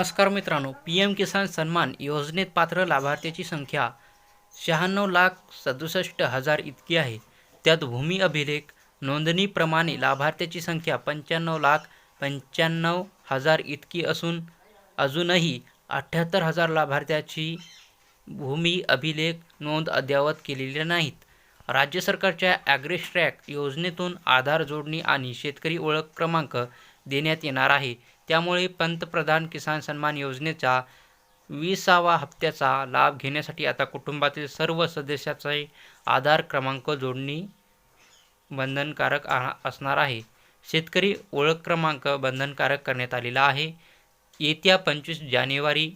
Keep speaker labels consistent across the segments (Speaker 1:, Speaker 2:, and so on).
Speaker 1: नमस्कार मित्रांनो P M किसान सन्मान योजनेत पात्र लाभार्थ्याची संख्या शहाण्णव लाख सदुसष्ट हजार इतकी आहे. त्यात भूमी अभिलेख नोंदणीप्रमाणे लाभार्थ्याची संख्या पंच्याण्णव लाख पंच्याण्णव हजार इतकी असून अजूनही अठ्ठ्याहत्तर हजार लाभार्थ्याची भूमी अभिलेख नोंद अद्ययावत केलेल्या नाहीत. राज्य सरकारच्या ॲग्रेस्ट्रॅक योजनेतून आधार जोडणी आणि शेतकरी ओळख क्रमांक देण्यात येणार आहे. त्यामुळे पंतप्रधान किसान सन्मान योजनेचा विसावा हप्त्याचा लाभ घेण्यासाठी आता कुटुंबातील सर्व सदस्याचे आधार क्रमांक जोडणी बंधनकारक असणार आहे. शेतकरी ओळख क्रमांक बंधनकारक करण्यात आलेला आहे. येत्या पंचवीस जानेवारी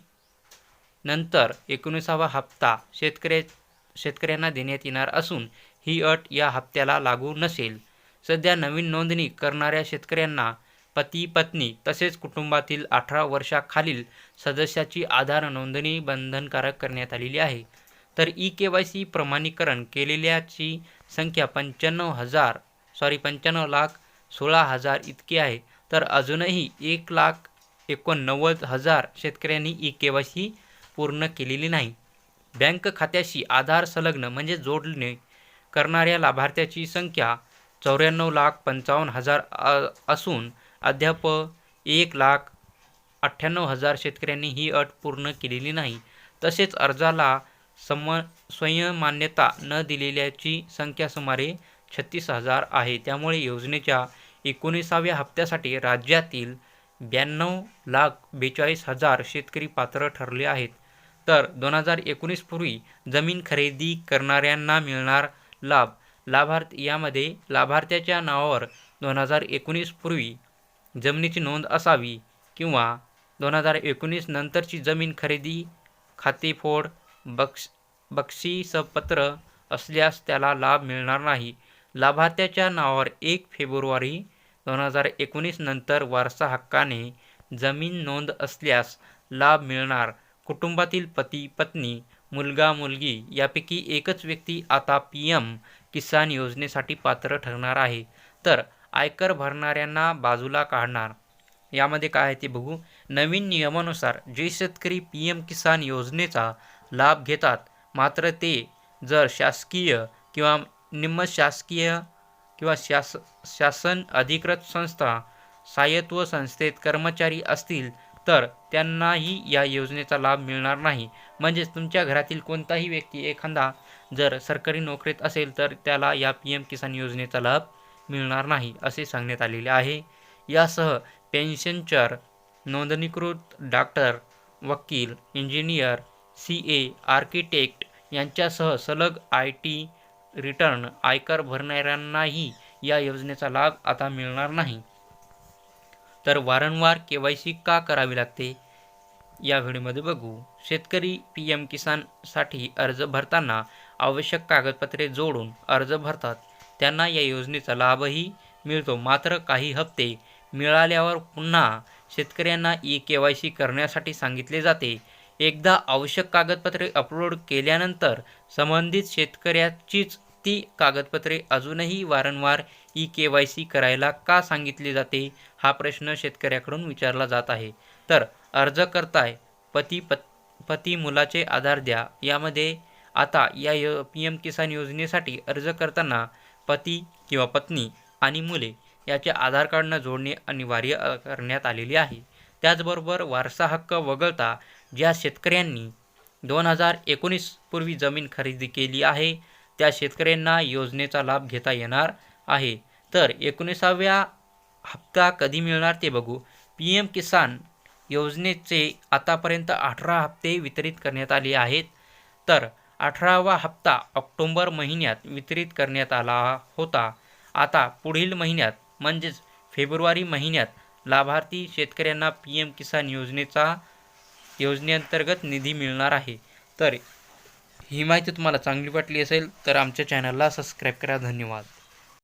Speaker 1: नंतर एकोणीसावा हप्ता शेतकऱ्या शेतकऱ्यांना देण्यात येणार असून ही अट या हप्त्याला लागू नसेल. सध्या नवीन नोंदणी करणाऱ्या शेतकऱ्यांना पती पत्नी तसेच कुटुंबातील अठरा वर्षाखालील सदस्याची आधार नोंदणी बंधनकारक करण्यात आलेली आहे. तर ई के वाय सी प्रमाणीकरण केलेल्याची संख्या पंच्याण्णव हजार सॉरी पंच्याण्णव लाख सोळा हजार इतकी आहे. तर अजूनही एक लाख एकोणनव्वद हजार शेतकऱ्यांनी ई के वाय सी पूर्ण केलेली नाही. बँक खात्याशी आधार संलग्न म्हणजे जोडणे करणाऱ्या लाभार्थ्याची संख्या चौऱ्याण्णव लाख पंचावन्न हजार असून अद्याप एक लाख अठ्ठ्याण्णव हजार शेतकऱ्यांनी ही अट पूर्ण केलेली नाही. तसेच अर्जाला सम स्वयंमान्यता न दिलेल्याची संख्या सुमारे छत्तीस हजार आहे. त्यामुळे योजनेच्या एकोणीसाव्या हप्त्यासाठी राज्यातील ब्याण्णव लाख बेचाळीस हजार शेतकरी पात्र ठरले आहेत. तर दोन हजार एकोणीसपूर्वी जमीन खरेदी करणाऱ्यांना मिळणार लाभ लाभार्थी यामध्ये लाभार्थ्याच्या नावावर दोन हजार एकोणीसपूर्वी जमिनीची नोंद असावी किंवा दोन हजार एकोणीस नंतरची जमीन खरेदी खातेफोड बक्ष बक्षीसपत्र असल्यास त्याला लाभ मिळणार नाही. लाभार्थ्याच्या नावावर एक फेब्रुवारी दोन हजार एकोणीस नंतर वारसा हक्काने जमीन नोंद असल्यास लाभ मिळणार. कुटुंबातील पती पत्नी मुलगा मुलगी यापैकी एकच व्यक्ती आता पी एम किसान योजनेसाठी पात्र ठरणार आहे. तर आयकर भरणाऱ्यांना बाजूला काढणार. यामध्ये काय आहे ते बघू. नवीन नियमानुसार जे शेतकरी पी एम किसान योजनेचा लाभ घेतात मात्र ते जर शासकीय किंवा निमशासकीय किंवा शास शासन अधिकृत संस्था स्वायत्व संस्थेत कर्मचारी असतील तर त्यांनाही या योजनेचा लाभ मिळणार नाही. म्हणजेच तुमच्या घरातील कोणताही व्यक्ती एखादा जर सरकारी नोकरीत असेल तर त्याला या पी एम किसान योजनेचा लाभ मिळणार नाही असे सांगण्यात आलेले आहे. यासह पेन्शनचर नोंदणीकृत डॉक्टर वकील इंजिनियर सी ए आर्किटेक्ट यांच्यासह सलग आय टी रिटर्न आयकर भरणाऱ्यांनाही या योजनेचा लाभ आता मिळणार नाही. तर वारंवार के वाय सी का करावी लागते? या व्हिडिओमध्ये बघू. शेतकरी पी एम किसानसाठी अर्ज भरताना आवश्यक कागदपत्रे जोडून अर्ज भरतात. त्यांना या योजनेचा लाभही मिळतो. मात्र काही हप्ते मिळाल्यावर पुन्हा शेतकऱ्यांना ई के वाय सी करण्यासाठी सांगितले जाते. एकदा आवश्यक कागदपत्रे अपलोड केल्यानंतर संबंधित शेतकऱ्याचीच ती कागदपत्रे अजूनही वारंवार ई के वाय सी करायला का सांगितले जाते? हा प्रश्न शेतकऱ्याकडून विचारला जात आहे. तर अर्ज करताय पती पत पती मुलाचे आधार द्या. यामध्ये आता या यो पी एम किसान योजनेसाठी अर्ज करताना पती किंवा पत्नी आणि मुले याचे आधार कार्डनं जोडणे अनिवार्य करण्यात आलेले आहे. त्याचबरोबर वारसा हक्क वगळता ज्या शेतकऱ्यांनी दोन हजार एकोणीस पूर्वी जमीन खरेदी केली आहे त्या शेतकऱ्यांना योजनेचा लाभ घेता येणार आहे. तर एकोणीसाव्या हप्ता कधी मिळणार ते बघू. पी एम किसान योजनेचे आतापर्यंत अठरा हप्ते वितरित करण्यात आले आहेत. तर अठरावा हप्ता ऑक्टोंबर महिन्यात वितरित करण्यात आला होता. आता पुढील महिन्यात म्हणजेच फेब्रुवारी महिन्यात लाभार्थी शेतकऱ्यांना पी एम किसान योजनेचा योजनेअंतर्गत निधी मिळणार आहे. तर ही माहिती तुम्हाला चांगली वाटली असेल तर आमच्या चॅनलला सबस्क्राईब करा. धन्यवाद.